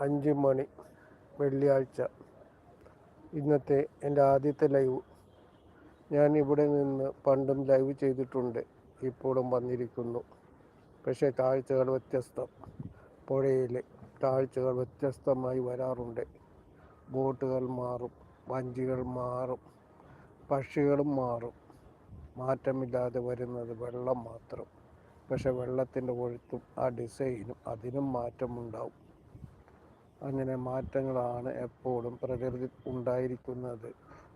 അഞ്ച് മണി വെള്ളിയാഴ്ച. ഇന്നത്തെ എന്റെ ആദ്യത്തെ ലൈവ്. ഞാൻ ഇവിടെ നിന്ന് പണ്ടും ലൈവ് ചെയ്തിട്ടുണ്ട്. ഇപ്പോഴും വന്നിരിക്കുന്നു. പക്ഷേ കാഴ്ചകൾ വ്യത്യസ്തം. പുഴയിലെ കാഴ്ചകൾ വ്യത്യസ്തമായി വരാറുണ്ട്. ബോട്ടുകൾ മാറും വഞ്ചികൾ മാറും പക്ഷികളും മാറും. മാറ്റമില്ലാതെ വരുന്നത് വെള്ളം മാത്രം. പക്ഷെ വെള്ളത്തിന്റെ ഒഴുത്തും ആ ഡിസൈനും അതിനും മാറ്റമുണ്ടാവും. അങ്ങനെ മാറ്റങ്ങളാണ് എപ്പോഴും പ്രകൃതി ഉണ്ടായിരിക്കുന്നത്.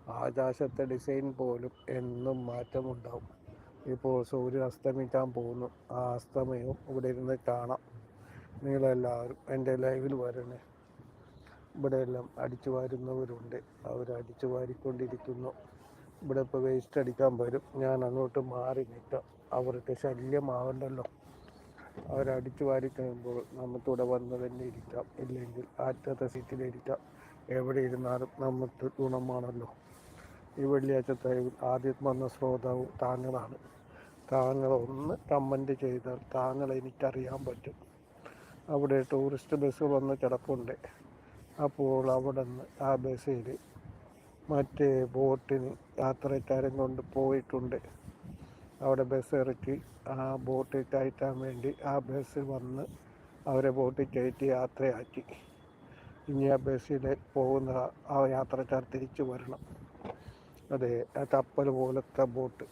ആകാശത്തെ ഡിസൈൻ പോലും എന്നും മാറ്റമുണ്ടാവും. ഇപ്പോൾ സൂര്യൻ അസ്തമിക്കാൻ പോകുന്നു. ആ അസ്തമയവും ഇവിടെ ഇരുന്ന് കാണാം. നിങ്ങളെല്ലാവരും എന്റെ ലൈവിൽ വരണേ. ഇവിടെ എല്ലാം അടിച്ചു വാരുന്നവരുണ്ട്. അവർ അടിച്ചു വാരിക്കൊണ്ടിരിക്കുന്നു. ഇവിടെ ഇപ്പോൾ വേസ്റ്റ് അടിക്കാൻ വരും. ഞാൻ അങ്ങോട്ട് മാറി നിൽക്കാം. അവർക്ക് ശല്യമാവണ്ടല്ലോ. അവരടിച്ചു വാരി കഴിയുമ്പോൾ നമ്മത്തൂടെ വന്ന് തന്നെ ഇരിക്കാം. ഇല്ലെങ്കിൽ ആറ്റത്തെ സീറ്റിലിരിക്കാം. എവിടെ ഇരുന്നാലും നമുക്ക് ഗുണമാണല്ലോ. ഈ വെള്ളിയാഴ്ച തൈവിൽ ആദ്യം വന്ന ശ്രോതാവും താങ്കളാണ്. താങ്കൾ ഒന്ന് കമന്റ് ചെയ്താൽ താങ്കൾ എനിക്കറിയാൻ പറ്റും. അവിടെ ടൂറിസ്റ്റ് ബസ് വന്ന് കിടപ്പുണ്ട്. അപ്പോൾ അവിടെ നിന്ന് ആ ബസ്സിൽ മറ്റേ ബോട്ടിന് യാത്രക്കാരൻ കൊണ്ട് പോയിട്ടുണ്ട്. അവിടെ ബസ് ഇറക്കി ആ ബോട്ടിൽ കയറ്റാൻ വേണ്ടി ആ ബസ് വന്ന് അവരെ ബോട്ടിൽ കയറ്റി യാത്രയാക്കി. ഇനി ആ ബസ്സിൽ പോകുന്ന ആ യാത്രക്കാർ തിരിച്ചു വരണം. അതെ ആ കപ്പൽ പോലത്തെ ബോട്ട്.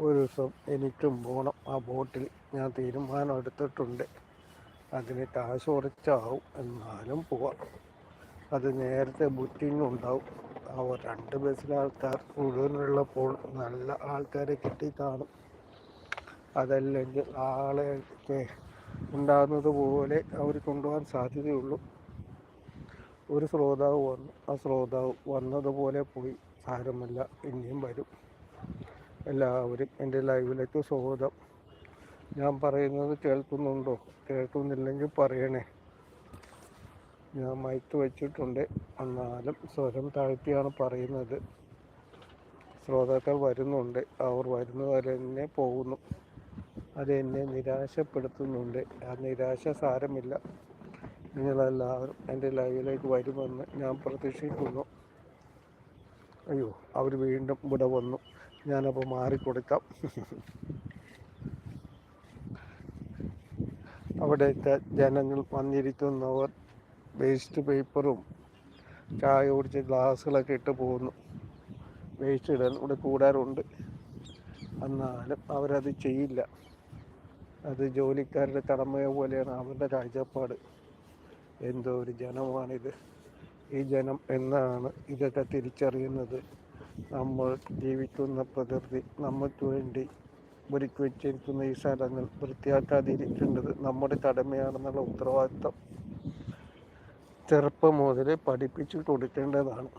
ഒരു ദിവസം എനിക്കും പോകണം ആ ബോട്ടിൽ ഞാൻ തീരുമാനം എടുത്തിട്ടുണ്ട്. അതിന് കാശ് കുറച്ചാവും. എന്നാലും പോവാം. അത് നേരത്തെ ബുക്കിംഗ് ഉണ്ടാവും. ആ രണ്ട് ബസ്സിലെ ആൾക്കാർ മുഴുവനുള്ളപ്പോൾ നല്ല ആൾക്കാരെ കിട്ടി കാണും. അതല്ലെങ്കിൽ ആളെ ഉണ്ടാകുന്നത് പോലെ അവർ കൊണ്ടുപോകാൻ സാധ്യതയുള്ളൂ. ഒരു ശ്രോതാവ് വന്നു. ആ ശ്രോതാവ് വന്നതുപോലെ പോയി. സാരമല്ല. ഇനിയും വരും. എല്ലാവരും എന്റെ ലൈവിലേക്ക് സ്വാഗതം. ഞാൻ പറയുന്നത് കേൾക്കുന്നുണ്ടോ? കേൾക്കുന്നില്ലെങ്കിൽ പറയണേ. ഞാൻ മൈക്ക് വെച്ചിട്ടുണ്ട്. എന്നാലും സ്വരം താഴ്ത്തിയാണ് പറയുന്നത്. ശ്രോതാക്കൾ വരുന്നുണ്ട്. അവർ വരുന്നവരെ തന്നെ പോകുന്നു. അത് എന്നെ നിരാശപ്പെടുത്തുന്നുണ്ട്. ആ നിരാശ സാരമില്ല. നിങ്ങളെല്ലാവരും എന്റെ ലൈവിലേക്ക് വരുമെന്ന് ഞാൻ പ്രതീക്ഷിക്കുന്നു. അയ്യോ അവർ വീണ്ടും ഇവിടെ വന്നു. ഞാനപ്പോൾ മാറിക്കൊടുക്കാം. അവിടെ ജനങ്ങൾ വന്നിരിക്കുന്നവർ വേസ്റ്റ് പേപ്പറും ചായ ഓടിച്ച ഗ്ലാസ്സുകളൊക്കെ ഇട്ട് പോകുന്നു. വേസ്റ്റ് ഇടാൻ ഇവിടെ കൂടാറുണ്ട് എന്നാലും അവരത് ചെയ്യില്ല. അത് ജോലിക്കാരുടെ കടമയെ പോലെയാണ് അവരുടെ കാഴ്ചപ്പാട്. എന്തോ ഒരു ജനമാണിത്. ഈ ജനം എന്നാണ് ഇതൊക്കെ തിരിച്ചറിയുന്നത്? നമ്മൾ ജീവിക്കുന്ന പ്രകൃതി നമുക്ക് വേണ്ടി ഒരുക്കി വെച്ചിരിക്കുന്ന ഈ സ്ഥലങ്ങൾ വൃത്തിയാക്കാതിരിക്കേണ്ടത് നമ്മുടെ കടമയാണെന്നുള്ള ഉത്തരവാദിത്തം ചെറുപ്പം മുതൽ പഠിപ്പിച്ചു കൊടുക്കേണ്ടതാണ്.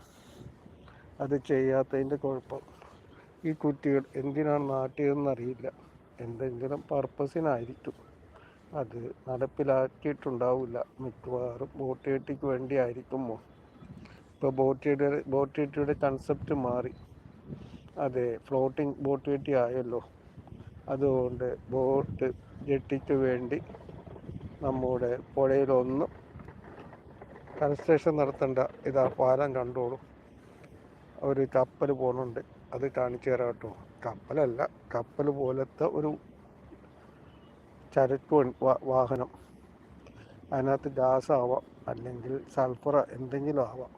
അത് ചെയ്യാത്തതിന്റെ കുഴപ്പം. ഈ കുട്ടികൾ എന്തിനാണ് നാട്ടിയതെന്നറിയില്ല. എന്തെങ്കിലും പർപ്പസിനായിരിക്കും. അത് നടപ്പിലാക്കിയിട്ടുണ്ടാവില്ല മിക്കവാറും ബോട്ടേട്ടിക്ക് വേണ്ടി ആയിരിക്കുമോ ഇപ്പോൾ ബോട്ടിയുടെ ബോട്ടേട്ടിയുടെ കൺസെപ്റ്റ് മാറി. അതെ ഫ്ലോട്ടിംഗ് ബോട്ടേട്ടി ആയല്ലോ. അതുകൊണ്ട് ബോട്ട് ജെട്ടിക്ക് വേണ്ടി നമ്മുടെ പുഴയിലൊന്നും കൺസ്ട്രക്ഷൻ നടത്തേണ്ട ഇതാ പാലം കണ്ടോളൂ. ഒരു കപ്പൽ പോകുന്നുണ്ട് അത് കാണിച്ചു തരാം കേട്ടോ. കപ്പലല്ല കപ്പൽ പോലത്തെ ഒരു ചരക്ക് വാഹനം. അതിനകത്ത് ഗ്യാസ് ആവാം അല്ലെങ്കിൽ സൾഫർ എന്തെങ്കിലും ആവാം.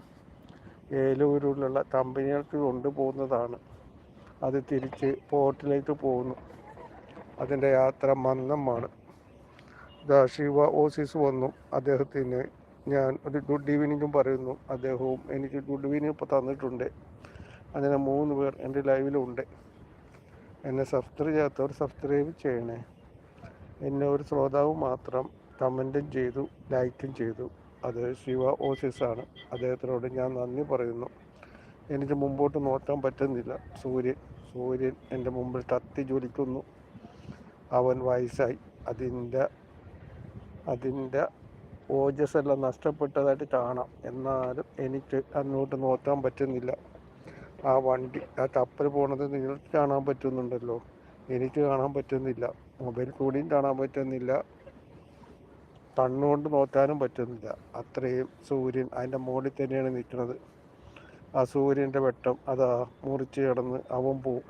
ഏലൂരിലുള്ള കമ്പനികൾക്ക് കൊണ്ടുപോകുന്നതാണ്. അത് തിരിച്ച് പോർട്ടിലേക്ക് പോകുന്നു. അതിന്റെ യാത്ര മന്ദമാണ്. ദാ ശിവ ഓസീസ് വന്നു അദ്ദേഹത്തിന് ഞാൻ ഒരു ഗുഡ് ഈവനിങ്ങും പറയുന്നു. അദ്ദേഹവും എനിക്ക് ഗുഡ് ഈവനിങ് ഇപ്പോൾ തന്നിട്ടുണ്ട്. അങ്ങനെ മൂന്ന് പേർ എന്റെ ലൈവിലുണ്ട് എന്നെ സബ്സ്ക്രൈബ് ചെയ്യാത്തവർ സബ്സ്ക്രൈബ് ചെയ്യണേ. എന്നെ ഒരു ശ്രോതാവ് മാത്രം കമന്റും ചെയ്തു ലൈക്കും ചെയ്തു. അത് ശിവ ഓസിസ് ആണ്. അദ്ദേഹത്തിനോട് ഞാൻ നന്ദി പറയുന്നു. എനിക്ക് മുമ്പോട്ട് നോക്കാൻ പറ്റുന്നില്ല. സൂര്യൻ സൂര്യൻ എന്റെ മുമ്പിൽ തത്തി ജ്വലിക്കുന്നു. അവൻ വയസ്സായി. അതിന്റെ അതിന്റെ ഓജസ്സെല്ലാം നഷ്ടപ്പെട്ടതായിട്ട് കാണാം. എന്നാലും എനിക്ക് അങ്ങോട്ട് നോക്കാൻ പറ്റുന്നില്ല. ആ വണ്ടി ആ കപ്പൽ പോണത് നിങ്ങൾക്ക് കാണാൻ പറ്റുന്നുണ്ടല്ലോ. എനിക്ക് കാണാൻ പറ്റുന്നില്ല. മൊബൈൽ കൂടിയും കാണാൻ പറ്റുന്നില്ല. കണ്ണുകൊണ്ട് നോക്കാനും പറ്റുന്നില്ല. അത്രയും സൂര്യൻ അതിന്റെ മുകളിൽ തന്നെയാണ് നിൽക്കുന്നത്. ആ സൂര്യന്റെ വെട്ടം അതാ മുറിച്ച് കിടന്ന് അവൻ പോവും.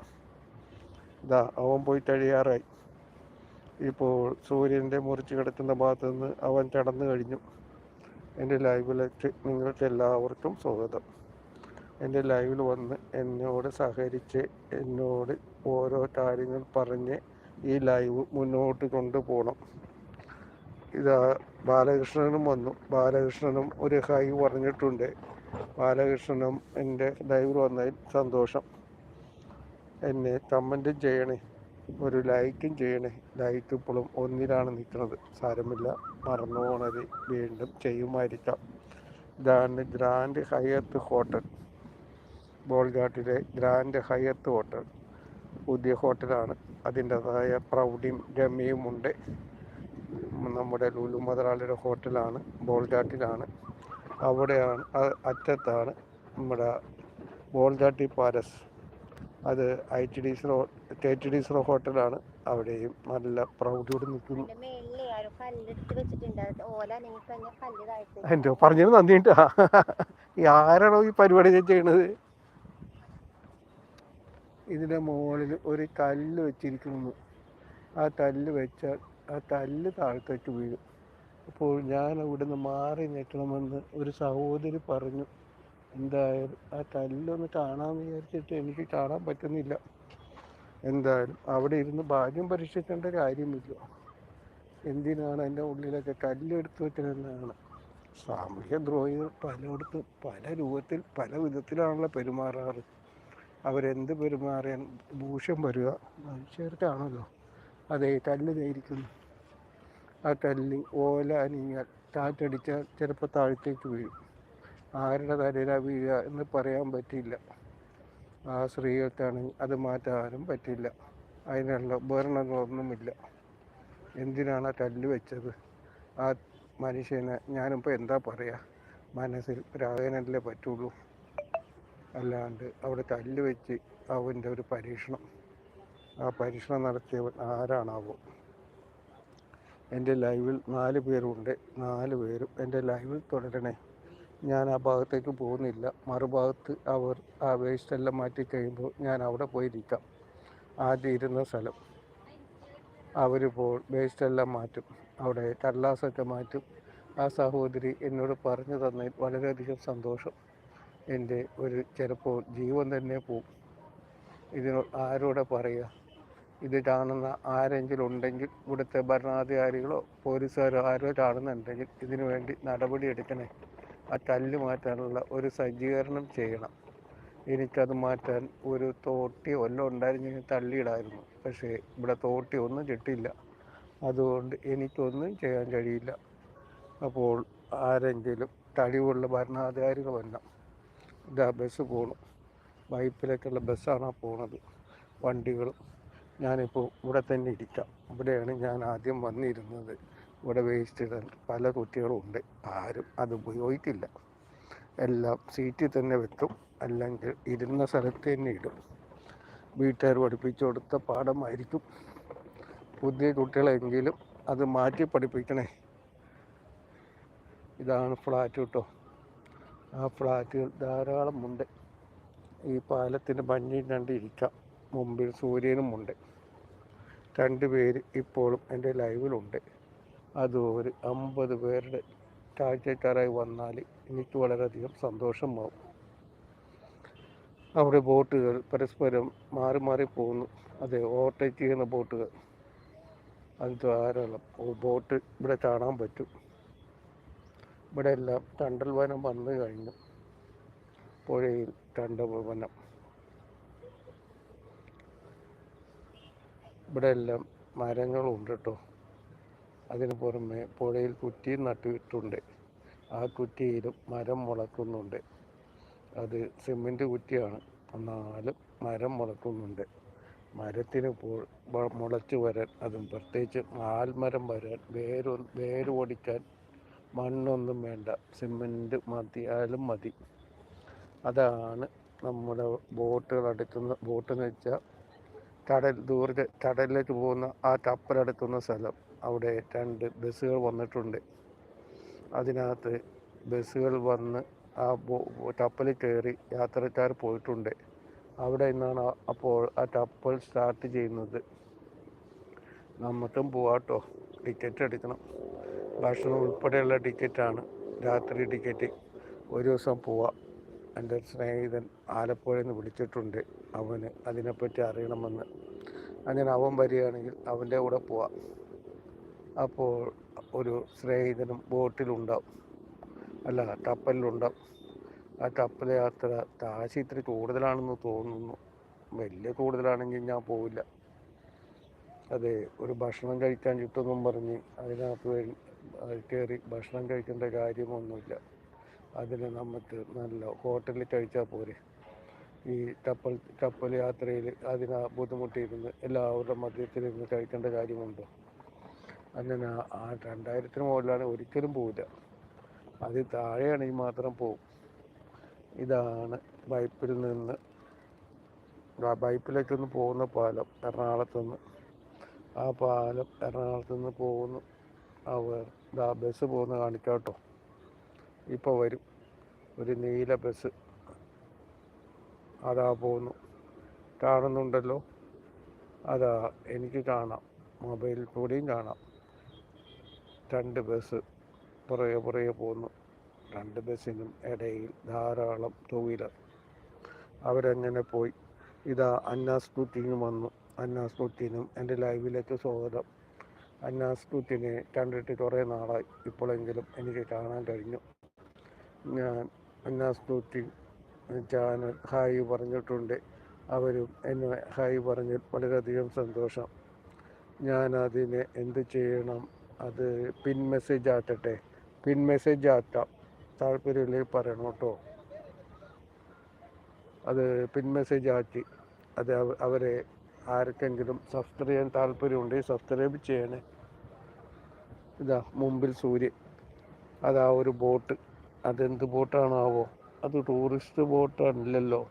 ഇതാ അവൻ പോയി കഴിയാറായി ഇപ്പോൾ സൂര്യന്റെ മുറിച്ച് കിടക്കുന്ന ഭാഗത്ത് നിന്ന് അവൻ കടന്നു കഴിഞ്ഞു. എന്റെ ലൈവിലേക്ക് നിങ്ങൾക്ക് എല്ലാവർക്കും സ്വാഗതം. എന്റെ ലൈവിൽ വന്ന് എന്നോട് സഹകരിച്ച് എന്നോട് ഓരോ കാര്യങ്ങൾ പറഞ്ഞ് ഈ ലൈവ് മുന്നോട്ട് കൊണ്ടുപോകണം. ഇതാ ബാലകൃഷ്ണനും വന്നു. ബാലകൃഷ്ണനും ഒരു ഹൈ പറഞ്ഞിട്ടുണ്ട്. ബാലകൃഷ്ണനും എന്റെ ലൈവിൽ വന്നതിൽ സന്തോഷം. എന്നെ കമന്റും ചെയ്യണേ ഒരു ലൈക്കും ചെയ്യണേ. ലൈക്ക് ഇപ്പോഴും ഒന്നിലാണ് നിൽക്കുന്നത്. സാരമില്ല. മറന്നു പോണത് വീണ്ടും ചെയ്യുമായിരിക്കാം. ഇതാണ് ഗ്രാൻഡ് ഹയത്ത് ഹോട്ടൽ. ബോൾഗാട്ടിലെ ഗ്രാൻഡ് ഹയത്ത് ഹോട്ടൽ. പുതിയ ഹോട്ടലാണ്. അതിന്റെതായ പ്രൗഢിയും ഉണ്ട്. നമ്മുടെ ലുലു മുതലാളിയുടെ ഹോട്ടലാണ് ബോൾഗാട്ടിലാണ്. അവിടെയാണ് അറ്റത്താണ് നമ്മുടെ ബോൾഗാട്ടി പാലസ്. അത് I T D C K T D C ഹോട്ടലാണ്. അവിടെയും നല്ല പ്രൗഢിയോട് നിൽക്കുന്നു. എന്തോ എന്റെ പറഞ്ഞത് നന്ദിയുണ്ട്. ഈ ആരാണോ ഈ പരിപാടി ചെയ്യണത്? ഇതിന്റെ മുകളിൽ ഒരു കല്ല് വെച്ചിരിക്കുന്നു. ആ കല്ല് വെച്ചാൽ ആ കല്ല് താഴത്തേക്ക് വീഴും. അപ്പോൾ ഞാൻ അവിടുന്ന് മാറി നിൽക്കണമെന്ന് ഒരു സഹോദരി പറഞ്ഞു. എന്തായാലും ആ കല്ലൊന്ന് കാണാമെന്ന് വിചാരിച്ചിട്ട് എനിക്ക് കാണാൻ പറ്റുന്നില്ല. എന്തായാലും അവിടെ ഇരുന്ന് ഭാഗ്യം പരീക്ഷിക്കേണ്ട കാര്യമില്ല. എന്തിനാണ് എന്റെ ഉള്ളിലൊക്കെ കല്ലെടുത്ത് വെക്കണമെന്നാണ് സാമൂഹ്യ ദ്രോഹികൾ പലയിടത്തും പല രൂപത്തിൽ പല വിധത്തിലാണല്ലോ പെരുമാറാറ്. അവരെന്ത് പെരുമാറിയാൻ ഭൂഷ്യം വരിക മനുഷ്യർക്കാണല്ലോ. അതെ കല്ല് നേരിക്കുന്നു ആ കല്ല് ഓല അനിയാൽ കാറ്റടിച്ചാൽ ചിലപ്പോൾ താഴത്തേക്ക് വീഴും. ആരുടെ തലയിലാ വീഴുക എന്ന് പറയാൻ പറ്റില്ല ആ സ്ത്രീകൾക്കാണെങ്കിൽ അത് മാറ്റാനും പറ്റില്ല അതിനുള്ള ഉപകരണങ്ങളൊന്നുമില്ല. എന്തിനാണ് ആ കല്ല് വെച്ചത്? ആ മനുഷ്യനെ ഞാനിപ്പോൾ എന്താ പറയുക മനസ്സിൽ രാഗനല്ലേ പറ്റുള്ളൂ. അല്ലാണ്ട് അവിടെ കല്ല് വെച്ച് അവന്റെ ഒരു പരീക്ഷണം. ആ പരീക്ഷണം നടത്തിയവൻ ആരാണാവോ? എന്റെ ലൈവിൽ നാല് പേരുണ്ട്. നാല് പേരും എന്റെ ലൈവിൽ തുടരണേ. ഞാൻ ആ ഭാഗത്തേക്ക് പോകുന്നില്ല. മറുഭാഗത്ത് അവർ ആ വേസ്റ്റ് എല്ലാം മാറ്റി കഴിയുമ്പോൾ ഞാൻ അവിടെ പോയിരിക്കാം ആദ്യം ഇരുന്ന സ്ഥലം. അവരിപ്പോൾ വേസ്റ്റ് എല്ലാം മാറ്റും. അവിടെ കടലാസൊക്കെ മാറ്റും. ആ സഹോദരി എന്നോട് പറഞ്ഞു തന്നതിൽ വളരെയധികം സന്തോഷം. എന്റെ ഒരു ചിലപ്പോൾ ജീവൻ തന്നെ പോവും. ഇതിനോട് ആരോടെ പറയുക? ഇത് കാണുന്ന ആരെങ്കിലും ഉണ്ടെങ്കിൽ ഇവിടുത്തെ ഭരണാധികാരികളോ പോലീസുകാരോ ആരോ കാണുന്നുണ്ടെങ്കിൽ ഇതിനു വേണ്ടി നടപടി എടുക്കണേ. ആ കല്ല് മാറ്റാനുള്ള ഒരു സജ്ജീകരണം ചെയ്യണം. എനിക്കത് മാറ്റാൻ ഒരു തോട്ടി വല്ലതും ഉണ്ടായിരുന്നെങ്കിൽ തള്ളിയിടായിരുന്നു. പക്ഷേ ഇവിടെ തോട്ടി ഒന്നും കിട്ടില്ല അതുകൊണ്ട് എനിക്കൊന്നും ചെയ്യാൻ കഴിയില്ല. അപ്പോൾ ആരെങ്കിലും കഴിവുള്ള ഭരണാധികാരികൾ വന്ന ഇതാ ബസ് പോകണം വൈപ്പിലേക്കുള്ള ബസ്സാണ് പോണത്. വണ്ടികളും ഞാനിപ്പോൾ ഇവിടെ തന്നെ ഇരിക്കാം. ഇവിടെയാണ് ഞാൻ ആദ്യം വന്നിരുന്നത്. ഇവിടെ വേസ്റ്റ് ഇടാൻ പല കുട്ടികളും ഉണ്ട്. ആരും അത് ഉപയോഗിക്കില്ല. എല്ലാം സീറ്റിൽ തന്നെ വെക്കും. അല്ലെങ്കിൽ ഇരുന്ന സ്ഥലത്ത് തന്നെ ഇടും. വീട്ടുകാർ പഠിപ്പിച്ചു കൊടുത്ത പാഠമായിരിക്കും. പുതിയ കുട്ടികളെങ്കിലും അത് മാറ്റി പഠിപ്പിക്കണേ. ഇതാണ് ഫ്ലാറ്റ് കേട്ടോ ആ ഫ്ലാറ്റുകൾ ധാരാളമുണ്ട് ഈ പാലത്തിന് ഭംഗിയും കണ്ട് ഇരിക്കാം. മുമ്പിൽ സൂര്യനുമുണ്ട് രണ്ട് പേര് ഇപ്പോഴും എന്റെ ലൈവിലുണ്ട്. അത് ഒരു അമ്പത് പേരുടെ കാഴ്ചക്കാരായി വന്നാൽ എനിക്ക് വളരെയധികം സന്തോഷമാവും. അവിടെ ബോട്ടുകൾ പരസ്പരം മാറി മാറി പോകുന്നു. അതെ ഓവർടേക്ക് ചെയ്യുന്ന ബോട്ടുകൾ. അത് ധാരാളം ബോട്ട് ഇവിടെ കാണാൻ പറ്റും. ഇവിടെ എല്ലാം തണ്ടൽ വനം വന്നു കഴിഞ്ഞു. പുഴയിൽ തണ്ടൽ വനം. ഇവിടെ എല്ലാം മരങ്ങളുണ്ട് കേട്ടോ. അതിന് പുറമെ പുഴയിൽ കുറ്റിയും നട്ടിട്ടുണ്ട്. ആ കുറ്റിയിലും മരം മുളക്കുന്നുണ്ട്. അത് സിമെന്റ് കുറ്റിയാണ്. എന്നാലും മരം മുളക്കുന്നുണ്ട്. മരത്തിന് മുളച്ച് വരാൻ അതും പ്രത്യേകിച്ച് ആൽമരം വരാൻ വേര് വേര് ഓടിക്കാൻ മണ്ണൊന്നും വേണ്ട. സിമെന്റ് മതിയാലും മതി. അതാണ് നമ്മുടെ ബോട്ടുകൾ അടുക്കുന്ന ബോട്ട് എന്ന് വെച്ചാൽ കടൽ ദൂരെ കടലിലേക്ക് പോകുന്ന ആ കപ്പലടുക്കുന്ന സ്ഥലം. അവിടെ രണ്ട് ബസ്സുകൾ വന്നിട്ടുണ്ട്. അതിനകത്ത് ബസ്സുകൾ വന്ന് ആ ടപ്പലിൽ കയറി യാത്രക്കാർ പോയിട്ടുണ്ട്. അവിടെ നിന്നാണ് അപ്പോൾ ആ ടപ്പൽ സ്റ്റാർട്ട് ചെയ്യുന്നത്. നമുക്കും പോവാട്ടോ ടിക്കറ്റ് എടുക്കണം. ഭക്ഷണം ഉൾപ്പെടെയുള്ള ടിക്കറ്റാണ് രാത്രി ടിക്കറ്റ് ഒരു ദിവസം പോവാം. എന്റെ സ്നേഹിതൻ ആലപ്പുഴയിൽ നിന്ന് വിളിച്ചിട്ടുണ്ട്. അവന് അതിനെപ്പറ്റി അറിയണമെന്ന്. അങ്ങനെ അവൻ വരികയാണെങ്കിൽ അവന്റെ കൂടെ പോവാം. അപ്പോൾ ഒരു സ്നേഹിതനും ബോട്ടിലുണ്ടാവും. അല്ല കപ്പലിലുണ്ടാവും ആ കപ്പൽ യാത്ര കാശ് ഇത്തിരി കൂടുതലാണെന്ന് തോന്നുന്നു. വലിയ കൂടുതലാണെങ്കിൽ ഞാൻ പോവില്ല. അതെ ഒരു ഭക്ഷണം കഴിക്കാൻ കിട്ടുമെന്നും പറഞ്ഞ് അതിനകത്ത് കയറി ഭക്ഷണം കഴിക്കേണ്ട കാര്യമൊന്നുമില്ല. അതിന് നമുക്ക് നല്ല ഹോട്ടലിൽ കഴിച്ചാൽ പോരെ. ഈ കപ്പൽ കപ്പൽ യാത്രയിൽ അതിനാ ബുദ്ധിമുട്ടിയിരുന്ന് എല്ലാവരുടെ മധ്യത്തിലിരുന്ന് കഴിക്കേണ്ട കാര്യമുണ്ടോ? അങ്ങനെ ആ രണ്ടായിരത്തിന് മുകളിലാണ് ഒരിക്കലും പോവില്ല. അതിൽ താഴെയാണെങ്കിൽ മാത്രം പോവും. ഇതാണ് ബൈപ്പിൽ നിന്ന് ബൈപ്പിലേക്കൊന്ന് പോകുന്ന പാലം എറണാകുളത്ത് നിന്ന്. ആ പാലം എറണാകുളത്ത് നിന്ന് പോകുന്നു അവർ ഇതാ ബസ് പോകുന്ന കാണിക്കാട്ടോ. ഇപ്പോൾ വരും. ഒരു നീല ബസ് അതാ പോകുന്നു. കാണുന്നുണ്ടല്ലോ? അതാ എനിക്ക് കാണാം. മൊബൈലിൽ കൂടിയും കാണാം. രണ്ട് ബസ് പുറകെ പുറകെ പോകുന്നു. രണ്ട് ബസ്സിനും ഇടയിൽ ധാരാളം ടൂ വീലർ അവരങ്ങനെ പോയി. ഇതാ അന്നാസ് കുട്ടിയും വന്നു. അന്നാസ് കുട്ടിനും എന്റെ ലൈവിലേക്ക് സ്വാഗതം. അന്നാസ് കുട്ടിനെ കണ്ടിട്ട് കുറേ നാളായി. ഇപ്പോഴെങ്കിലും എനിക്ക് കാണാൻ കഴിഞ്ഞു. ഞാൻ അന്നാസ് കുട്ടി ചാനൽ ഹായ് പറഞ്ഞിട്ടുണ്ട്. അവരും എന്നെ ഹായ് പറഞ്ഞ് വളരെയധികം സന്തോഷം. ഞാൻ അതിനെ എന്ത് ചെയ്യണം അത് പിൻ മെസ്സേജ് ആറ്റട്ടെ പിൻ മെസ്സേജ് ആറ്റാം താല്പര്യമില്ലെങ്കിൽ പറയണം കേട്ടോ. അത് പിൻ മെസ്സേജ് ആറ്റി അത് അവരെ ആർക്കെങ്കിലും സബ്സ്ക്രൈബ് ചെയ്യാൻ താല്പര്യമുണ്ടെങ്കിൽ സബ്സ്ക്രൈബ് ചെയ്യണേ. ഇതാ മുമ്പിൽ സൂര്യൻ അതാ ഒരു ബോട്ട് അതെന്ത് ബോട്ടാണാവോ അത് ടൂറിസ്റ്റ് ബോട്ടാണില്ലല്ലോ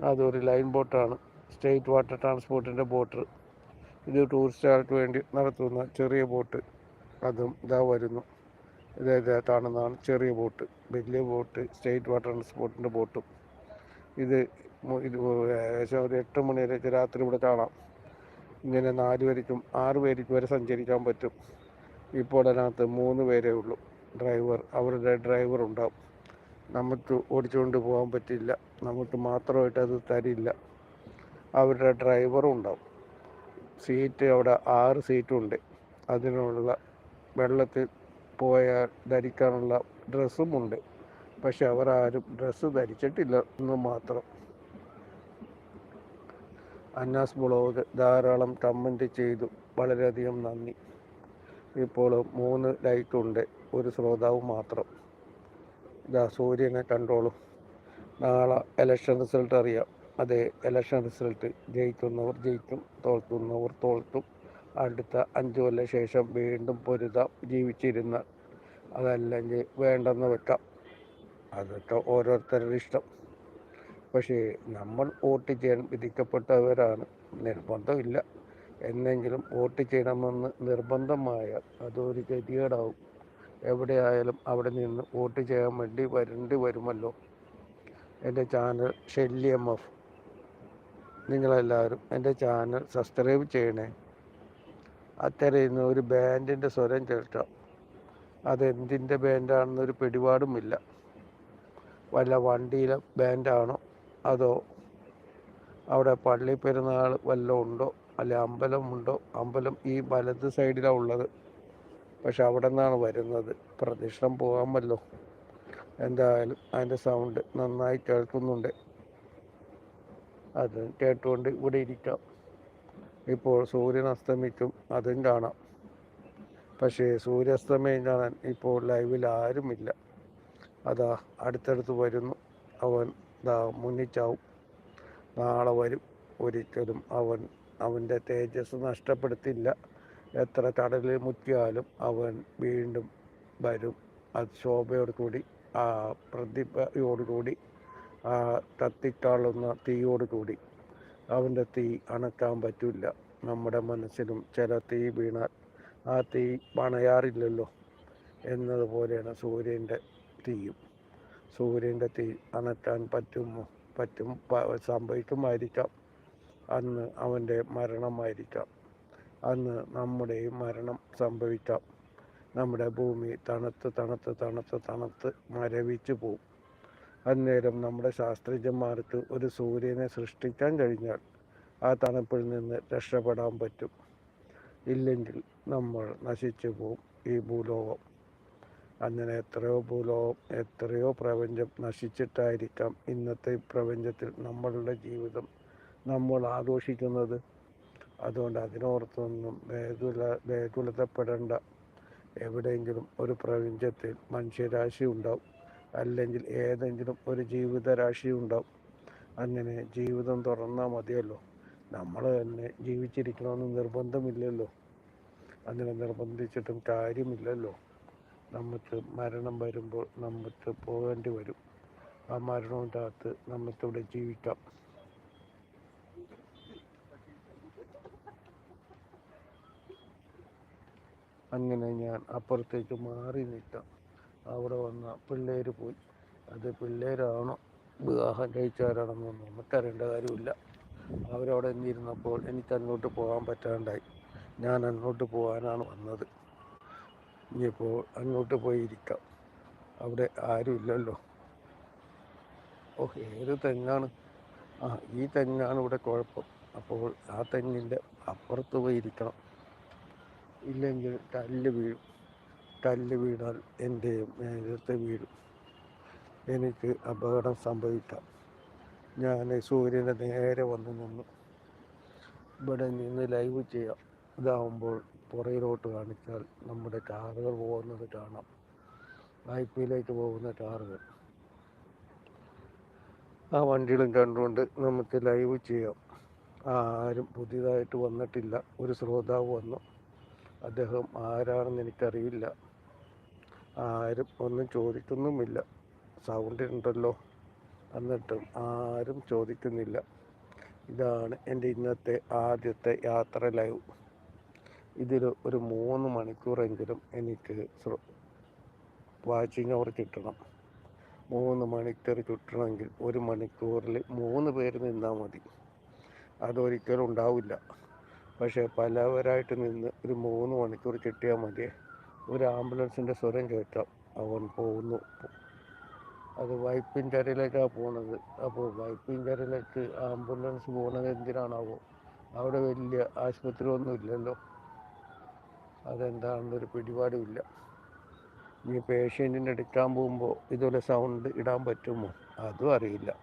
അതൊരു ലൈൻ ബോട്ടാണ് സ്റ്റേറ്റ് വാട്ടർ ട്രാൻസ്പോർട്ടിന്റെ ബോട്ട് ഇത് ടൂറിസ്റ്റുകാർക്ക് വേണ്ടി നടത്തുന്ന ചെറിയ ബോട്ട് അതും ഇതാ വരുന്നു. ഇതായത് കാണുന്നതാണ് ചെറിയ ബോട്ട് വലിയ ബോട്ട് സ്റ്റേറ്റ് വാട്ടർ ട്രാൻസ്പോർട്ടിന്റെ ബോട്ടും. ഇത് ഇത് ഏകദേശം ഒരു എട്ട് മണി വരെ രാത്രി ഇവിടെ കാണാം. ഇങ്ങനെ നാല് പേർക്കും ആറ് പേർക്ക് വരെ സഞ്ചരിക്കാൻ പറ്റും. ഇപ്പോൾ അതിനകത്ത് മൂന്ന് പേരേ ഉള്ളൂ. ഡ്രൈവർ അവരുടെ ഡ്രൈവർ ഉണ്ടാവും. നമുക്ക് ഓടിച്ചുകൊണ്ട് പോകാൻ പറ്റില്ല. നമുക്ക് മാത്രമായിട്ട് അത് തരില്ല. അവരുടെ ഡ്രൈവറും ഉണ്ടാവും. സീറ്റ് അവിടെ ആറ് സീറ്റുണ്ട്. അതിനുള്ള വെള്ളത്തിൽ പോയാൽ ധരിക്കാനുള്ള ഡ്രസ്സും ഉണ്ട്. പക്ഷെ അവർ ആരും ഡ്രസ്സ് ധരിച്ചിട്ടില്ല എന്ന് മാത്രം. അന്നാസ് ബ്ലോഗ് ധാരാളം കമന്റ് ചെയ്തു. വളരെയധികം നന്ദി. ഇപ്പോൾ മൂന്ന് ലൈക്ക് ഉണ്ട്. ഒരു ശ്രോതാവ് മാത്രം. ഇതാ സൂര്യനെ കണ്ടോളൂ. നാളെ ഇലക്ഷൻ റിസൾട്ട് അറിയാം. അതെ ഇലക്ഷൻ റിസൾട്ട് ജയിക്കുന്നവർ ജയിക്കും തോൽക്കുന്നവർ തോൽക്കും. അടുത്ത അഞ്ചു കൊല്ലം ശേഷം വീണ്ടും പൊരുതാം ജീവിച്ചിരുന്ന അതല്ലെങ്കിൽ വേണ്ടെന്ന് വെക്കാം. അതൊക്കെ ഓരോരുത്തരുടെ ഇഷ്ടം. പക്ഷേ നമ്മൾ വോട്ട് ചെയ്യാൻ വിധിക്കപ്പെട്ടവരാണ്. നിർബന്ധമില്ല. എന്നെങ്കിലും വോട്ട് ചെയ്യണമെന്ന് നിർബന്ധമായ അതൊരു ഗതികേടാവും. എവിടെയായാലും അവിടെ നിന്ന് വോട്ട് ചെയ്യാൻ വേണ്ടി വരേണ്ടി വരുമല്ലോ. എന്റെ ചാനൽ ഷെല്ലി എം എഫ്. നിങ്ങളെല്ലാവരും എന്റെ ചാനൽ സബ്സ്ക്രൈബ് ചെയ്യണേ. അത്തരയുന്ന ഒരു ബാൻഡിന്റെ സ്വരം കേൾക്കാം അതെന്തിന്റെ ബാൻഡാണെന്നൊരു പിടിപാടുമില്ല. വല്ല വണ്ടിയിലെ ബാൻഡാണോ? അതോ അവിടെ പള്ളി പെരുന്നാൾ വല്ലതും ഉണ്ടോ? അല്ല അമ്പലമുണ്ടോ അമ്പലം ഈ വലത് സൈഡിലാണ് ഉള്ളത്. പക്ഷെ അവിടെ നിന്നാണ് വരുന്നത്. പ്രദക്ഷിണം പോകാമല്ലോ എന്തായാലും അതിന്റെ സൗണ്ട് നന്നായി കേൾക്കുന്നുണ്ട്. അത് കേട്ടുകൊണ്ട് ഇവിടെ ഇരിക്കാം. ഇപ്പോൾ സൂര്യൻ അസ്തമിക്കും അതും കാണാം. പക്ഷേ സൂര്യാസ്തമയം കാണാൻ ഇപ്പോൾ ലൈവിൽ ആരുമില്ല. അതാ അടുത്തടുത്ത് വരുന്നു. അവൻ ദാ മുന്നിച്ചാവും നാളെ വരും. ഒരിക്കലും അവൻ അവന്റെ തേജസ് നഷ്ടപ്പെടുത്തില്ല. എത്ര കടലിൽ മുക്കിയാലും അവൻ വീണ്ടും വരും. അത് ശോഭയോടുകൂടി ആ പ്രതിഭയോടുകൂടി ആ കത്തിക്കാളുന്ന തീയോടുകൂടി അവന്റെ തീ അണക്കാൻ പറ്റില്ല. നമ്മുടെ മനസ്സിലും ചില തീ വീണാൽ ആ തീ പണയാറില്ലല്ലോ എന്നതുപോലെയാണ് സൂര്യന്റെ തീയും. സൂര്യന്റെ തീ അണക്കാൻ പറ്റുമോ? പറ്റും. സംഭവിക്കുമായിരിക്കാം. അന്ന് അവന്റെ മരണമായിരിക്കാം. അന്ന് നമ്മുടെ മരണം സംഭവിക്കാം. നമ്മുടെ ഭൂമി തണുത്ത് തണുത്ത് തണുത്ത് തണുത്ത് മരവിച്ചു പോവും. അന്നേരം നമ്മുടെ ശാസ്ത്രജ്ഞന്മാർക്ക് ഒരു സൂര്യനെ സൃഷ്ടിക്കാൻ കഴിഞ്ഞാൽ ആ തണുപ്പിൽ നിന്ന് രക്ഷപ്പെടാൻ പറ്റും. ഇല്ലെങ്കിൽ നമ്മൾ നശിച്ചു പോവും ഈ ഭൂലോകം. അങ്ങനെ എത്രയോ ഭൂലോകം എത്രയോ പ്രപഞ്ചം നശിച്ചിട്ടായിരിക്കാം ഇന്നത്തെ പ്രപഞ്ചത്തിൽ നമ്മളുടെ ജീവിതം നമ്മൾ ആഘോഷിക്കുന്നത്. അതുകൊണ്ട് അതിനോർത്തൊന്നും വേദുല വേകുലതപ്പെടേണ്ട എവിടെയെങ്കിലും ഒരു പ്രപഞ്ചത്തിൽ മനുഷ്യരാശി ഉണ്ടാവും. അല്ലെങ്കിൽ ഏതെങ്കിലും ഒരു ജീവിത രാശി ഉണ്ടാവും. അങ്ങനെ ജീവിതം തുറന്നാൽ മതിയല്ലോ. നമ്മൾ തന്നെ ജീവിച്ചിരിക്കണമെന്ന് നിർബന്ധമില്ലല്ലോ. അങ്ങനെ നിർബന്ധിച്ചിട്ടും കാര്യമില്ലല്ലോ. നമുക്ക് മരണം വരുമ്പോൾ നമുക്ക് പോകേണ്ടി വരും. ആ മരണവും കാത്ത് നമുക്കിവിടെ ജീവിക്കാം. അങ്ങനെ ഞാൻ അപ്പുറത്തേക്ക് മാറി നിൽക്കാം. അവിടെ വന്ന പിള്ളേർ പോയി. അത് പിള്ളേരാണോ? വിവാഹം കഴിച്ചവരാണെന്നൊന്നും നമുക്കറിയേണ്ട കാര്യമില്ല. അവരവിടെ നിന്നിരുന്നപ്പോൾ എനിക്ക് അങ്ങോട്ട് പോകാൻ പറ്റാണ്ടായി. ഞാൻ അങ്ങോട്ട് പോകാനാണ് വന്നത്. ഇനിയിപ്പോൾ അങ്ങോട്ട് പോയി ഇരിക്കാം അവിടെ ആരുമില്ലല്ലോ. ഓ ഏത് തെങ്ങാണ്? ആ ഈ തെങ്ങാണ് ഇവിടെ കുഴപ്പം. അപ്പോൾ ആ തെങ്ങിന്റെ അപ്പുറത്ത് പോയി ഇരിക്കണം ഇല്ലെങ്കിൽ കല്ല് വീഴും. കല്ല് വീണാൽ എന്റെ മേലത്തെ വീടും എനിക്ക് അപകടം സംഭവിക്കാം. ഞാൻ സൂര്യനെ നേരെ വന്നു നിന്നു. ഇവിടെ നിന്ന് ലൈവ് ചെയ്യാം. ഇതാവുമ്പോൾ പുറയിലോട്ട് കാണിച്ചാൽ നമ്മുടെ കാറുകൾ പോകുന്നത് കാണാം. വായ്പയിലേക്ക് പോകുന്ന കാറുകൾ. ആ വണ്ടികളും കണ്ടുകൊണ്ട് നമുക്ക് ലൈവ് ചെയ്യാം. ആരും പുതിയതായിട്ട് വന്നിട്ടില്ല. ഒരു ശ്രോതാവ് വന്നു. അദ്ദേഹം ആരാണെന്ന് എനിക്കറിയില്ല. ആരും ഒന്നും ചോദിക്കുന്നുമില്ല. സൗണ്ട് ഉണ്ടല്ലോ എന്നിട്ടും ആരും ചോദിക്കുന്നില്ല. ഇതാണ് എന്റെ ഇന്നത്തെ ആദ്യത്തെ യാത്ര ലൈവ്. ഇതിൽ ഒരു മൂന്ന് മണിക്കൂറെങ്കിലും എനിക്ക് വാച്ചിങ് അവർ കിട്ടണം. മൂന്ന് മണിക്കൂർ കിട്ടണമെങ്കിൽ ഒരു മണിക്കൂറിൽ മൂന്ന് പേര് നിന്നാൽ മതി. അതൊരിക്കലും ഉണ്ടാവില്ല. പക്ഷേ പലവരായിട്ട് നിന്ന് ഒരു മൂന്ന് മണിക്കൂർ കിട്ടിയാൽ മതി ഒരു ആംബുലൻസിന്റെ സ്വരം കേൾക്കാം അവൻ പോകുന്നു അത് വൈപ്പിൻകരയിലേക്കാണ് പോണത്. അപ്പോൾ വൈപ്പിൻകരയിലേക്ക് ആംബുലൻസ് പോണത് എന്തിനാണാവോ? അവിടെ വലിയ ആശുപത്രി ഒന്നും ഇല്ലല്ലോ. അതെന്താണെന്നൊരു പിടിപാടുമില്ല. ഇനി പേഷ്യന്റിനെ എടുക്കാൻ പോകുമ്പോൾ ഇതുപോലെ സൗണ്ട് ഇടാൻ പറ്റുമോ? അതും അറിയില്ല.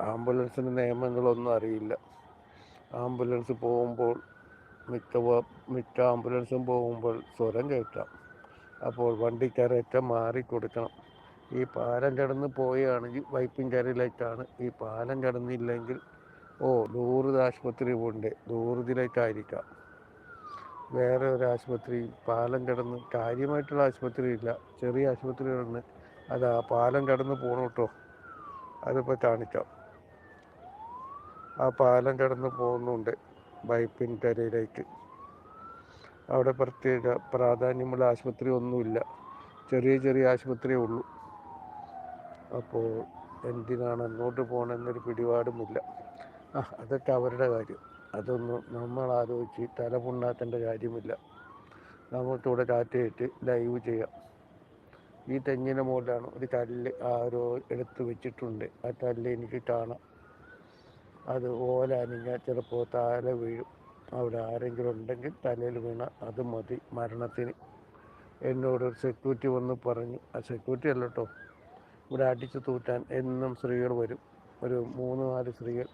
ആംബുലൻസിന്റെ നിയമങ്ങളൊന്നും അറിയില്ല. ആംബുലൻസ് പോകുമ്പോൾ മിക്ക മിക്ക ആംബുലൻസും പോകുമ്പോൾ സ്വരം കേൾക്കാം. അപ്പോൾ വണ്ടി കയറേറ്റം മാറി കൊടുക്കണം. ഈ പാലം കടന്ന് പോവുകയാണെങ്കിൽ വൈപ്പിൻകരയിലേക്കാണ് ഈ പാലം കടന്നില്ലെങ്കിൽ ഓ ലൂറിത് ആശുപത്രി പോണ്ടേ ലൂറിതിലേക്കായിരിക്കാം വേറെ ഒരു ആശുപത്രി പാലം കടന്ന് കാര്യമായിട്ടുള്ള ആശുപത്രി ഇല്ല. ചെറിയ ആശുപത്രികളുണ്ട് അത് ആ പാലം കടന്ന് പോകണം കേട്ടോ. അതിപ്പോൾ കാണിക്കാം. ആ പാലം കടന്ന് പോകുന്നുണ്ട്. വൈപ്പിൻകരയിലേക്ക്. അവിടെ പ്രത്യേക പ്രാധാന്യമുള്ള ആശുപത്രി ഒന്നുമില്ല. ചെറിയ ചെറിയ ആശുപത്രിയേ ഉള്ളൂ. അപ്പോൾ എന്തിനാണ് അങ്ങോട്ട് പോകണമെന്നൊരു പിടിപാടുമില്ല. ആ അതൊക്കെ അവരുടെ കാര്യം. അതൊന്നും നമ്മൾ ആലോചിച്ച് തല പുണ്ണാക്കേണ്ട കാര്യമില്ല. നമുക്കിവിടെ കാറ്റേറ്റ് ലൈവ് ചെയ്യാം. ഈ തെങ്ങിന് മുകളിലാണ് ഒരു കല്ല് ആരോ എടുത്ത് വെച്ചിട്ടുണ്ട്. ആ കല്ല് എനിക്ക് കാണാം. അത് ഓല അനിഞ്ഞ ചിലപ്പോൾ താഴെ വീഴും. അവിടെ ആരെങ്കിലും ഉണ്ടെങ്കിൽ തലയിൽ വീണ അത് മതി മരണത്തിന്. എന്നോട് ഒരു സെക്യൂരിറ്റി വന്ന് പറഞ്ഞു ആ സെക്യൂരിറ്റി അല്ല കേട്ടോ ഇവിടെ അടിച്ചു തൂറ്റാൻ എന്നും സ്ത്രീകൾ വരും. ഒരു മൂന്ന് നാല് സ്ത്രീകൾ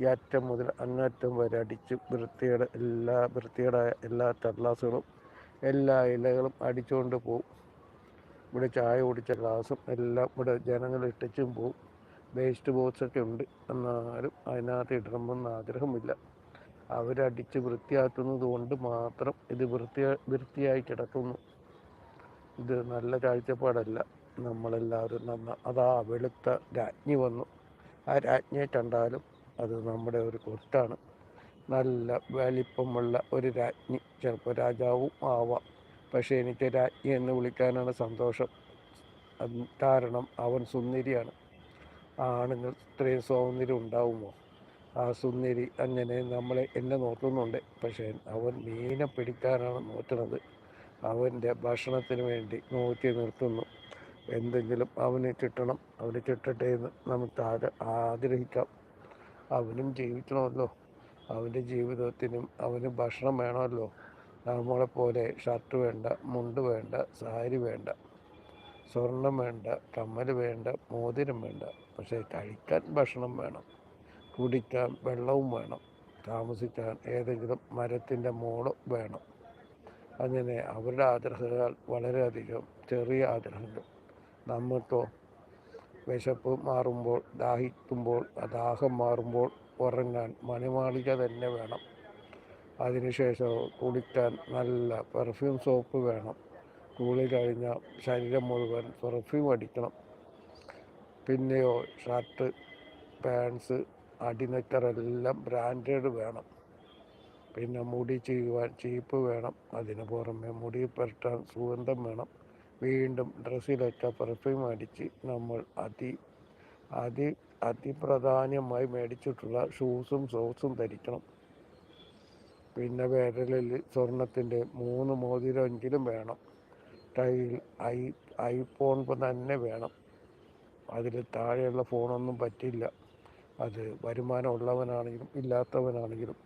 ഈ അറ്റം മുതൽ അങ്ങറ്റം വരെ അടിച്ച് വൃത്തിയുടെ എല്ലാ വൃത്തിയുടെ എല്ലാ തള്ളാസുകളും എല്ലാ ഇലകളും അടിച്ചുകൊണ്ട് പോകും ഇവിടെ ചായ കുടിച്ച ഗ്ലാസും എല്ലാം ഇവിടെ ജനങ്ങൾ ഇട്ടിച്ചും പോവും. വേസ്റ്റ് ബോക്സൊക്കെ ഉണ്ട് എന്നാലും അതിനകത്ത് ഇടണമെന്ന് ആഗ്രഹമില്ല. അവരടിച്ച് വൃത്തിയാക്കുന്നത് കൊണ്ട് മാത്രം ഇത് വൃത്തിയാ വൃത്തിയായി കിടക്കുന്നു. ഇത് നല്ല കാഴ്ചപ്പാടല്ല. നമ്മളെല്ലാവരും നന്ന അതാ വെളുത്ത രാജ്ഞി വന്നു. ആ രാജ്ഞിയെ കണ്ടാലും അത് നമ്മുടെ ഒരു കൊട്ടാണ്. നല്ല വലിപ്പമുള്ള ഒരു രാജ്ഞി ചിലപ്പോൾ രാജാവും ആവാം. പക്ഷേ എനിക്ക് രാജ്ഞി എന്ന് വിളിക്കാനാണ് സന്തോഷം. കാരണം അവൻ സുന്ദരിയാണ്. ആണുങ്ങൾ ഇത്രയും സൗന്ദര്യം ഉണ്ടാവുമോ? ആ സുന്ദരി അങ്ങനെ നമ്മളെ എന്നെ നോക്കുന്നുണ്ട്. പക്ഷേ അവൻ മീനെ പിടിക്കാനാണ് നോക്കുന്നത്. അവന്റെ ഭക്ഷണത്തിന് വേണ്ടി നോക്കി നിർത്തുന്നു. എന്തെങ്കിലും അവന് കിട്ടണം അവന് കിട്ടട്ടെ എന്ന് നമുക്ക് ആഗ്ര ആഗ്രഹിക്കാം. അവനും ജീവിക്കണമല്ലോ. അവന്റെ ജീവിതത്തിനും അവന് ഭക്ഷണം വേണമല്ലോ. നമ്മളെ പോലെ ഷർട്ട് വേണ്ട മുണ്ട് വേണ്ട സാരി വേണ്ട സ്വർണം വേണ്ട കമ്മൽ വേണ്ട മോതിരം വേണ്ട. പക്ഷേ കഴിക്കാൻ ഭക്ഷണം വേണം. കുടിക്കാൻ വെള്ളവും വേണം. താമസിക്കാൻ ഏതെങ്കിലും മരത്തിന്റെ മോൾ വേണം. അങ്ങനെ അവരുടെ ആഗ്രഹങ്ങൾ വളരെയധികം ചെറിയ ആഗ്രഹങ്ങൾ. നമുക്കോ വിശപ്പ് മാറുമ്പോൾ ദാഹിക്കുമ്പോൾ ദാഹം മാറുമ്പോൾ ഉറങ്ങാൻ മണിമാളിക തന്നെ വേണം. അതിനുശേഷം കുളിക്കാൻ നല്ല പെർഫ്യൂം സോപ്പ് വേണം. കുളി കഴിഞ്ഞാൽ ശരീരം മുഴുവൻ പെർഫ്യൂം അടിക്കണം. പിന്നെയോ ഷർട്ട് പാൻസ് അടിനക്കറെല്ലാം ബ്രാൻഡഡ് വേണം. പിന്നെ മുടി ചെയ്യുവാൻ ചീപ്പ് വേണം. അതിന് പുറമെ മുടി പുരട്ടാൻ സുഗന്ധം വേണം. വീണ്ടും ഡ്രസ്സിലൊക്കെ പെർഫ്യൂം അടിച്ച് നമ്മൾ അതി അതി അതിപ്രധാനമായി മേടിച്ചിട്ടുള്ള ഷൂസും സോക്സും ധരിക്കണം. പിന്നെ വിരലിൽ സ്വർണത്തിന്റെ മൂന്ന് മോതിരമെങ്കിലും വേണം. കയ്യിൽ ഐ ഐഫോൺ തന്നെ വേണം. അതിൽ താഴെയുള്ള ഫോണൊന്നും പറ്റില്ല അത് വരുമാനമുള്ളവനാണെങ്കിലും ഇല്ലാത്തവനാണെങ്കിലും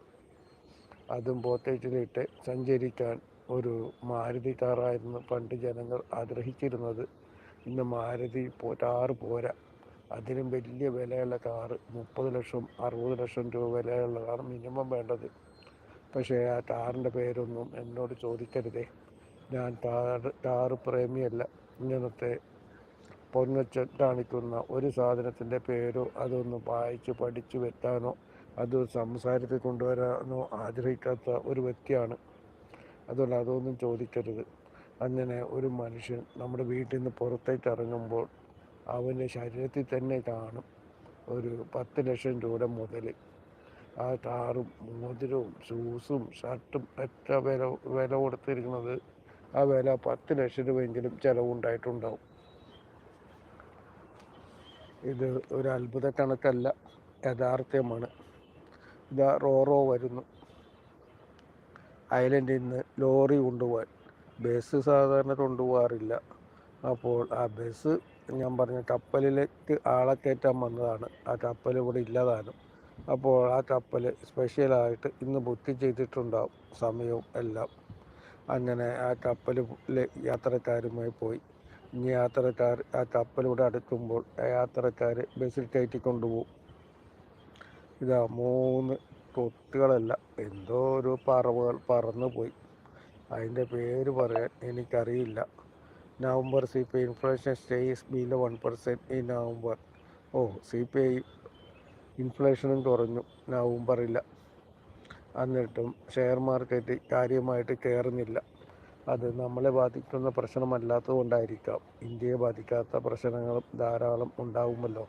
അതും പോത്തേറ്റിലിട്ട് സഞ്ചരിക്കാൻ ഒരു മാരുതി കാറായിരുന്നു പണ്ട് ജനങ്ങൾ ആഗ്രഹിച്ചിരുന്നത്. ഇന്ന് മാരുതി കാറ് പോരാ. അതിലും വലിയ വിലയുള്ള കാറ് മുപ്പത് ലക്ഷം അറുപത് ലക്ഷം രൂപ വിലയുള്ള കാർ മിനിമം വേണ്ടത്. പക്ഷേ ആ കാറിന്റെ പേരൊന്നും എന്നോട് ചോദിക്കരുതേ. ഞാൻ കാറ് കാറ് പ്രേമിയല്ല. ഇങ്ങനത്തെ പൊങ്ങച്ചം കാണിക്കുന്ന ഒരു സാധനത്തിന്റെ പേരോ അതൊന്ന് വായിച്ച് പഠിച്ചു വെക്കാനോ അത് സംസാരത്തിൽ കൊണ്ടുവരാനോ ആഗ്രഹിക്കാത്ത ഒരു വ്യക്തിയാണ്. അതുകൊണ്ട് അതൊന്നും ചോദിക്കരുത്. അങ്ങനെ ഒരു മനുഷ്യൻ നമ്മുടെ വീട്ടിൽ നിന്ന് പുറത്തേക്ക് ഇറങ്ങുമ്പോൾ അവന്റെ ശരീരത്തിൽ തന്നെ കാണും ഒരു പത്ത് ലക്ഷം രൂപ മുതൽ. ആ കാറും മോതിരവും ഷൂസും ഷർട്ടും എത്ര വില വില കൊടുത്തിരിക്കുന്നത് ആ വില പത്ത് ലക്ഷം രൂപയെങ്കിലും ചിലവുണ്ടായിട്ടുണ്ടാവും. ഇത് ഒരു അത്ഭുത കണക്കല്ല യാഥാർത്ഥ്യമാണ് ഇതാ റോറോ വരുന്നു. ഐലൻഡിൽ നിന്ന് ലോറി കൊണ്ടുപോകാൻ ബസ് സാധാരണ കൊണ്ടുപോകാറില്ല അപ്പോൾ ആ ബസ് ഞാൻ പറഞ്ഞ കപ്പലിലേക്ക് ആളെ കയറ്റാൻ വന്നതാണ്. ആ കപ്പൽ ഇവിടെ ഇല്ലതാനും. അപ്പോൾ ആ കപ്പൽ സ്പെഷ്യലായിട്ട് ഇന്ന് ബുക്ക് ചെയ്തിട്ടുണ്ടാവും. സമയവും എല്ലാം. അങ്ങനെ ആ കപ്പലിലെ യാത്രക്കാരുമായി പോയി. യാത്രക്കാർ ആ കപ്പലൂടെ അടുക്കുമ്പോൾ യാത്രക്കാർ ബസ്സിൽ കയറ്റി കൊണ്ടുപോകും. ഇതാ മൂന്ന് തൊട്ടുകളല്ല എന്തോ ഒരു പറവുകൾ പറന്നു പോയി. അതിന്റെ പേര് പറയാൻ എനിക്കറിയില്ല. November C P I inflation stays below one percent ഈ നവംബർ. ഓ സി പി ഐ ഇൻഫ്ലേഷനും കുറഞ്ഞു. നവംബറില്ല. എന്നിട്ടും ഷെയർ മാർക്കറ്റ് കാര്യമായിട്ട് കയറുന്നില്ല. അത് നമ്മളെ ബാധിക്കുന്ന പ്രശ്നമല്ലാത്തത് കൊണ്ടായിരിക്കാം ഇന്ത്യയെ ബാധിക്കാത്ത പ്രശ്നങ്ങളും ധാരാളം ഉണ്ടാവുമല്ലോ.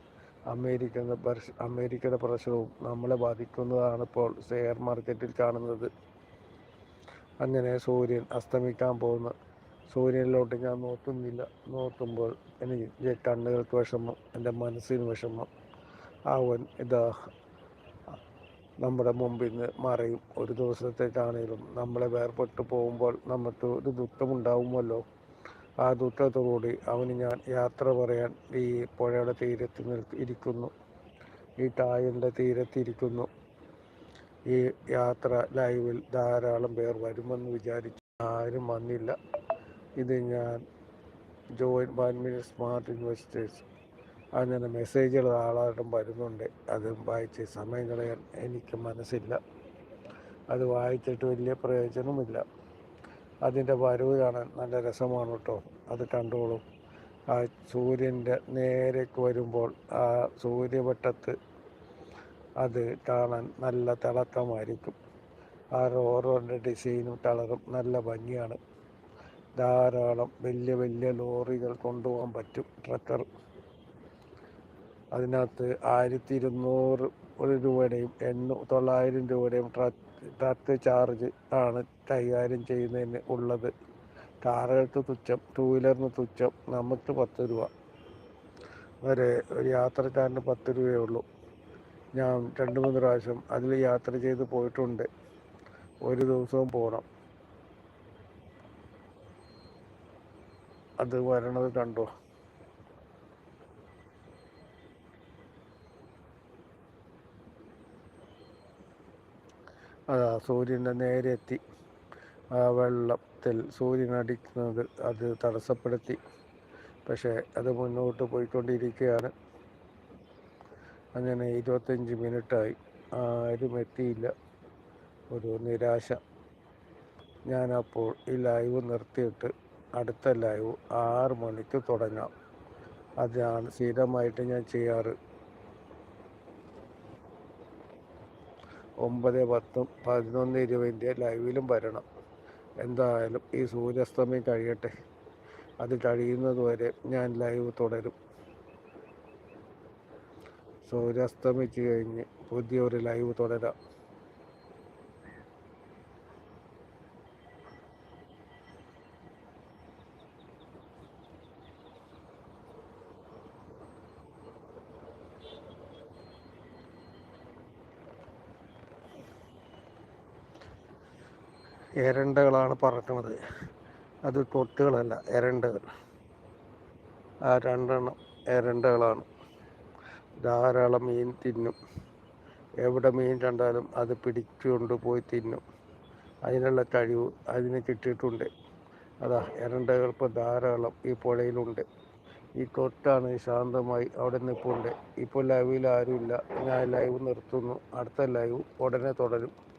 അമേരിക്കൻ പ്രശ് അമേരിക്കയുടെ പ്രശ്നവും നമ്മളെ ബാധിക്കുന്നതാണ് ഇപ്പോൾ ഷെയർ മാർക്കറ്റിൽ കാണുന്നത്. അങ്ങനെ സൂര്യൻ അസ്തമിക്കാൻ പോകുന്ന സൂര്യനിലോട്ട് ഞാൻ നോക്കുന്നില്ല. നോക്കുമ്പോൾ എനിക്ക് കണ്ണുകൾക്ക് വിഷമം എന്റെ മനസ്സിന് വിഷമം. അവൻ ഇതാ നമ്മുടെ മുമ്പിൽ നിന്ന് മറയും. ഒരു ദിവസത്തേക്കാണെങ്കിലും നമ്മളെ വേർപെട്ട് പോകുമ്പോൾ നമുക്ക് ഒരു ദുഃഖമുണ്ടാവുമല്ലോ. ആ ദുഃഖത്തോടുകൂടി അവന് ഞാൻ യാത്ര പറയാൻ ഈ പുഴയുടെ തീരത്ത് നിൽ ഇരിക്കുന്നു. ഈ കായലിന്റെ തീരത്തിരിക്കുന്നു ഈ യാത്ര ലൈവിൽ ധാരാളം പേർ വരുമെന്ന് വിചാരിച്ചു. ആരും വന്നില്ല. ഇത് ഞാൻ ജോയിൻ മിനിറ്റ് സ്മാർട്ട് ഇൻവെസ്റ്റേഴ്സ് അങ്ങനെ മെസ്സേജുകൾ ധാരാളം വരുന്നുണ്ട്. അത് വായിച്ച് സമയം കളയാൻ എനിക്ക് മനസ്സില്ല. അത് വായിച്ചിട്ട് വലിയ പ്രയോജനവുമില്ല. അതിന്റെ വരവ് കാണാൻ നല്ല രസമാണ് കേട്ടോ. അത് കണ്ടോളും. ആ സൂര്യന്റെ നേരേക്ക് വരുമ്പോൾ ആ സൂര്യവട്ടത്ത് അത് കാണാൻ നല്ല തിളക്കമായിരിക്കും. ആ റോറോന്റെ ഡിസൈനും കളറും നല്ല ഭംഗിയാണ്. ധാരാളം വലിയ വലിയ ലോറികൾ കൊണ്ടുപോകാൻ പറ്റും. ട്രക്കർ അതിനകത്ത് ആയിരത്തി ഇരുന്നൂറ് ഒരു രൂപയുടെയും എണ്ണൂ തൊള്ളായിരം രൂപയുടെയും ട്രക്ക് ചാർജ് ആണ് കൈകാര്യം ചെയ്യുന്നതിന് ഉള്ളത്. കാറുകൾക്ക് തുച്ഛം ടൂ വീലറിന് തുച്ഛം നമുക്ക് പത്ത് രൂപ. വരെ ഒരു യാത്രക്കാരന് പത്ത് രൂപയേ ഉള്ളൂ. ഞാൻ രണ്ട് മൂന്ന് പ്രാവശ്യം അതിൽ യാത്ര ചെയ്ത് പോയിട്ടുണ്ട്. ഒരു ദിവസവും പോകണം അത് വരണത് കണ്ടോ? അതാ സൂര്യന്റെ നേരെ എത്തി ആ വെള്ളത്തിൽ സൂര്യൻ അടിക്കുന്നത് അത് തടസ്സപ്പെടുത്തി. പക്ഷേ അത് മുന്നോട്ട് പോയിക്കൊണ്ടിരിക്കുകയാണ്. അങ്ങനെ ഇരുപത്തഞ്ച് മിനിറ്റായി. ആരും എത്തിയില്ല. ഒരു നിരാശ. ഞാനപ്പോൾ ഈ ലൈവ് നിർത്തിയിട്ട് അടുത്ത ലൈവ് ആറ് മണിക്ക് തുടങ്ങാം. അതാണ് സ്ഥിരമായിട്ട് ഞാൻ ചെയ്യാറ്. ഒമ്പത് പത്തും പതിനൊന്ന് ഇരുപതിന്റെ ലൈവിലും വരണം. എന്തായാലും ഈ സൂര്യാസ്തമയം കഴിയട്ടെ. അത് കഴിയുന്നത് വരെ ഞാൻ ലൈവ് തുടരും. സൂര്യാസ്തമിച്ച് കഴിഞ്ഞ് പുതിയൊരു ലൈവ് തുടരാം. എരണ്ടകളാണ് പറക്കുന്നത് അത് തൊട്ടുകളല്ല എരണ്ടകൾ. ആ രണ്ടെണ്ണം എരണ്ടകളാണ്. ധാരാളം മീൻ തിന്നും. എവിടെ മീൻ കണ്ടാലും അത് പിടിച്ചുകൊണ്ട് പോയി തിന്നും. അതിനുള്ള കഴിവ് അതിന് കിട്ടിയിട്ടുണ്ട്. അതാ എരണ്ടകൾ ഇപ്പോൾ ധാരാളം ഈ പുഴയിലുണ്ട്. ഈ തൊട്ടാണ് ശാന്തമായി അവിടെ നിൽപ്പുണ്ട് ഇപ്പോൾ ലൈവിൽ ആരുമില്ല. ഞാൻ ലൈവ് നിർത്തുന്നു. അടുത്ത ലൈവ് ഉടനെ തുടരും.